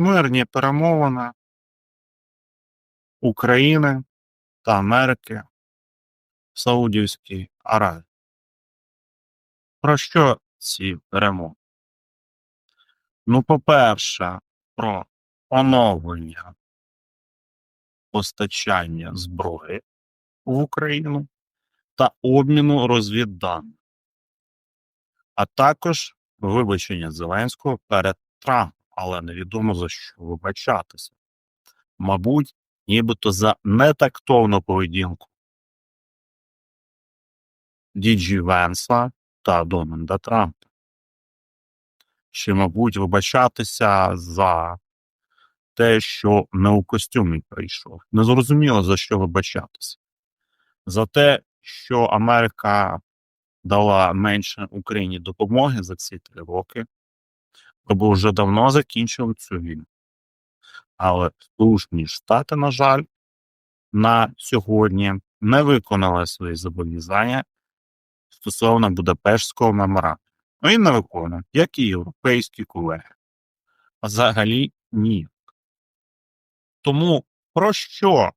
мирні перемовини України та Америки в Саудівській Аравії. Про що ці перемови? Ну, по-перше, про оновлення постачання зброї в Україну та обміну розвідданих, а також вибачення Зеленського перед Трампом, але невідомо за що вибачатися. Мабуть, нібито за нетактовну поведінку Діджі Венса та Дональда Трампа. Ще, мабуть, вибачатися за те, що не у костюмі прийшов. Незрозуміло за що вибачатися. За те, що Америка дала менше Україні допомоги за ці три роки, бо вже давно закінчили цю війну. Але Сполучені Штати, на жаль, на сьогодні не виконали свої зобов'язання стосовно Будапештського меморандуму. Ну і не виконує, як і європейські колеги. Взагалі ні. Тому про що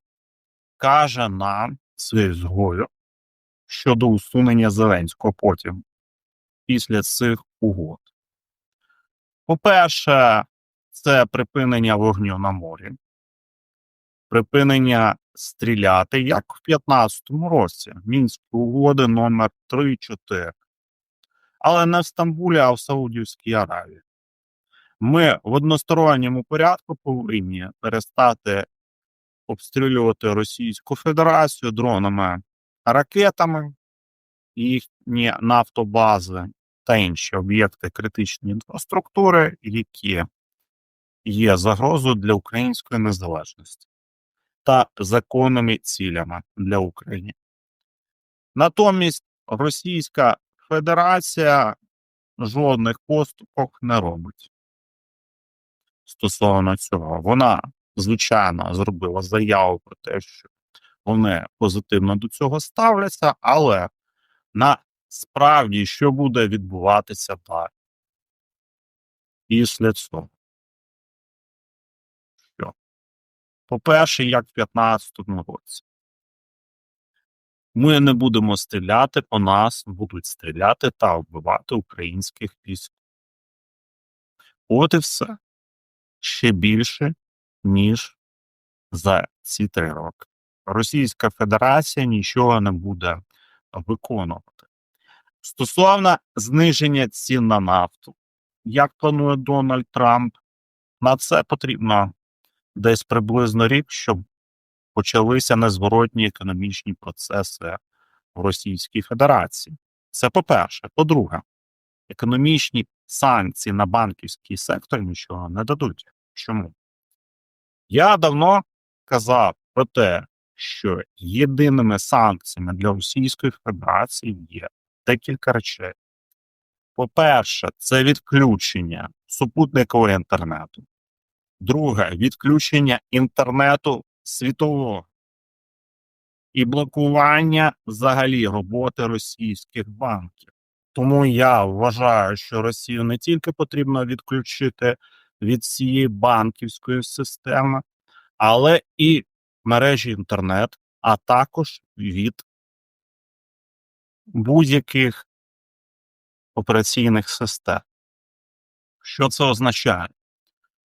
каже нам цей згою щодо усунення Зеленського потім після цих угод? По-перше, це припинення вогню на морі, припинення стріляти, як в 15-му році, Мінські угоди номер 3-4. Але не в Стамбулі, а в Саудівській Аравії. Ми в односторонньому порядку повинні перестати обстрілювати Російську Федерацію дронами, ракетами, їхні нафтобази та інші об'єкти критичної інфраструктури, які є загрозою для української незалежності та законними цілями для України. Натомість Російська Федерація жодних поступок не робить. Стосовно цього, вона, звичайно, зробила заяву про те, що вони позитивно до цього ставляться, але насправді що буде відбуватися далі? Після цього. Що? По-перше, як в 2015 році. Ми не будемо стріляти, по нас будуть стріляти та вбивати українських військ. От і все. Ще більше, ніж за ці три роки. Російська Федерація нічого не буде виконувати. Стосовно зниження цін на нафту, як планує Дональд Трамп, на це потрібно десь приблизно рік, щоб почалися незворотні економічні процеси в Російській Федерації. Це по-перше. По-друге, економічні санкції на банківський сектор нічого не дадуть. Чому? Я давно казав про те, що єдиними санкціями для Російської Федерації є декілька речей. По-перше, це відключення супутникового інтернету. Друге відключення інтернету світового і блокування взагалі роботи російських банків. Тому я вважаю, що Росію не тільки потрібно відключити від цієї банківської системи, але і мережі інтернет, а також від будь-яких операційних систем. Що це означає?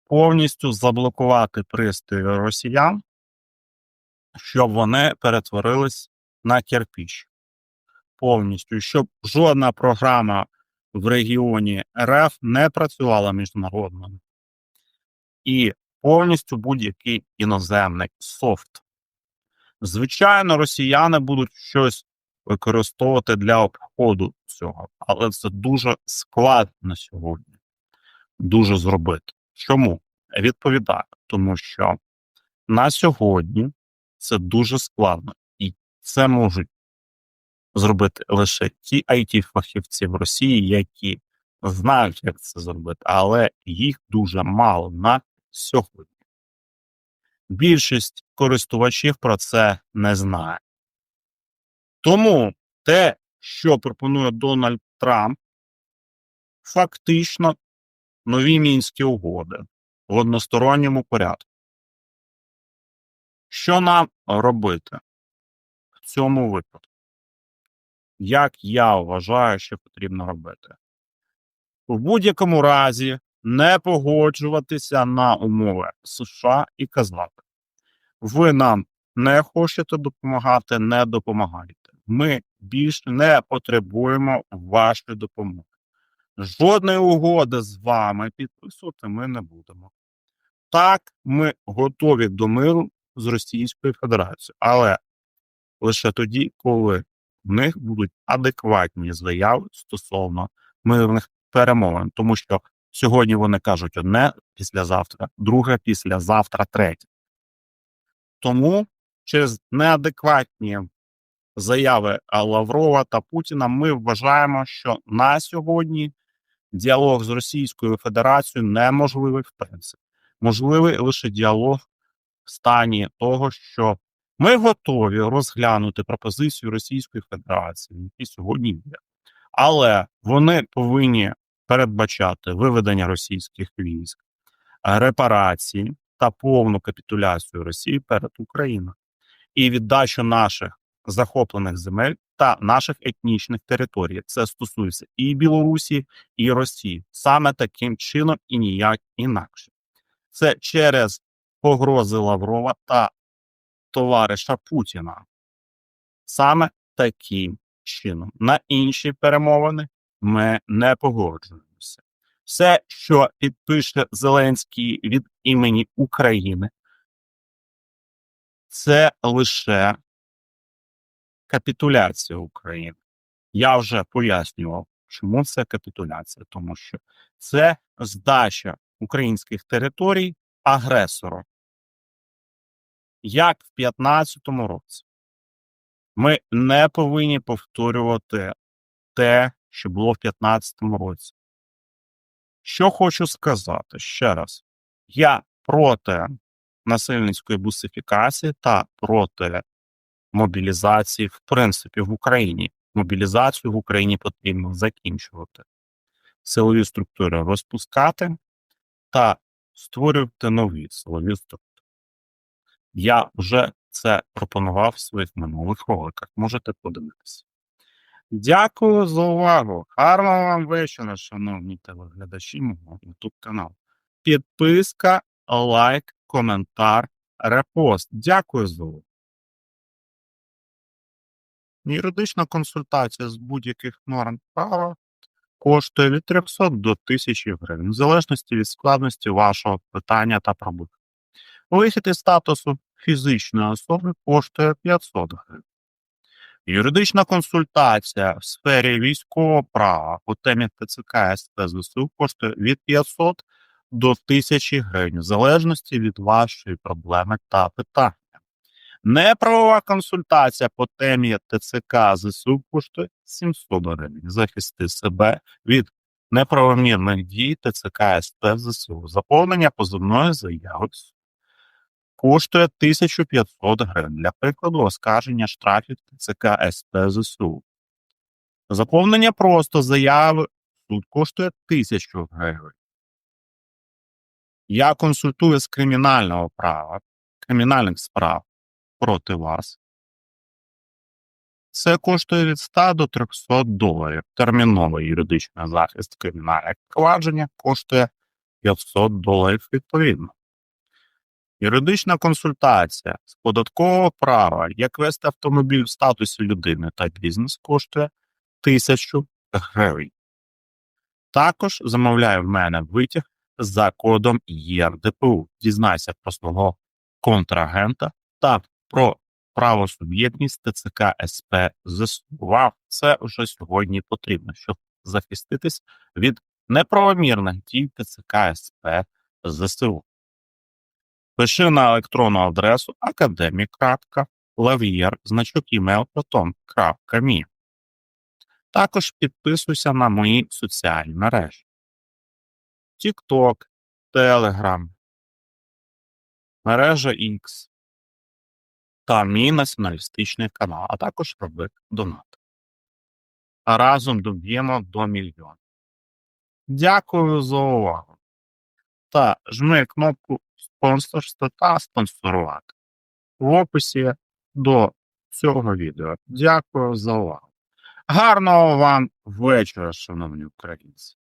Повністю заблокувати пристрої росіян, щоб вони перетворились на кирпіч. Повністю, щоб жодна програма в регіоні РФ не працювала міжнародно. І повністю будь-який іноземний софт. Звичайно, росіяни будуть щось використовувати для обходу цього, але це дуже складно сьогодні. Дуже зробити. Чому? Відповідаю, тому що на сьогодні це дуже складно, і це можуть зробити лише ті it фахівці в Росії, які знають, як це зробити, але їх дуже мало на сьогодні. Більшість користувачів про це не знає. Тому те, що пропонує Дональд Трамп, фактично нові мінські угоди, в односторонньому порядку. Що нам робити в цьому випадку? Як я вважаю, що потрібно робити? В будь-якому разі не погоджуватися на умови США і казати: ви нам не хочете допомагати, не допомагайте. Ми більше не потребуємо вашої допомоги. Жодної угоди з вами підписувати ми не будемо. Так, ми готові до миру з Російською Федерацією, але лише тоді, коли в них будуть адекватні заяви стосовно мирних перемовин, тому що сьогодні вони кажуть одне післязавтра, друге післязавтра, третє. Тому через неадекватні заяви Лаврова та Путіна. Ми вважаємо, що на сьогодні діалог з Російською Федерацією неможливий в принципі. Можливий лише діалог в стані того, що ми готові розглянути пропозицію Російської Федерації, які сьогодні є, але вони повинні передбачати виведення російських військ, репарації та повну капітуляцію Росії перед Україною. І віддачу наших захоплених земель та наших етнічних територій. Це стосується і Білорусі, і Росії. Саме таким чином і ніяк інакше. Це через погрози Лаврова та товариша Путіна. Саме таким чином. На інші перемовини ми не погоджуємося. Все, що підпише Зеленський від імені України, це лише капітуляція України. Я вже пояснював, чому це капітуляція, тому що це здача українських територій агресору. Як в 2015 році. Ми не повинні повторювати те, що було в 2015 році. Що хочу сказати ще раз: я проти насильницької бусифікації та проти мобілізації, в принципі, в Україні. Мобілізацію в Україні потрібно закінчувати, силові структури розпускати та створювати нові силові структури. Я вже це пропонував в своїх минулих роликах. Можете подивитися. Дякую за увагу. Гарного вам вечора, шановні телеглядачі мого YouTube каналу. Підписка, лайк, коментар, репост. Дякую за увагу. Юридична консультація з будь-яких норм права коштує від 300 до 1000 гривень, в залежності від складності вашого питання та проблеми. Вихід із статусу фізичної особи коштує 500 гривень. Юридична консультація в сфері військового права у темі ТЦК СП коштує від 500 до 1000 гривень, в залежності від вашої проблеми та питання. Неправова консультація по темі ТЦК ЗСУ коштує 700 гривень. Захисти себе від неправомірних дій ТЦК СП ЗСУ. Заповнення позовної заяви коштує 1500 гривень. Для прикладу, оскарження штрафів ТЦК СП ЗСУ. Заповнення просто заяви суд коштує 1000 гривень. Я консультую з кримінального права, кримінальних справ проти вас. Це коштує від 100 до 300 доларів. Терміновий юридичний захист кримінальне провадження коштує 500 доларів відповідно. Юридична консультація з податкового права, як вести автомобіль в статусі людини та бізнес коштує 1000 гривень. Також замовляє в мене витяг за кодом ЄРДПУ. Дізнайся про свого контрагента та про правосуб'єктність ТЦК СП ЗСУ. Вам це вже сьогодні потрібно, щоб захиститись від неправомірних дій ТЦК СП ЗСУ. Пиши на електронну адресу академік.лав'єр, значок email proton.me. Також підписуйся на мої соціальні мережі. TikTok, Telegram, мережа X та мій націоналістичний канал, а також роби донат. А разом доб'ємо до мільйона. Дякую за увагу. та жми кнопку спонсорство та спонсорувати в описі до цього відео. Дякую за увагу. Гарного вам вечора, шановні українці.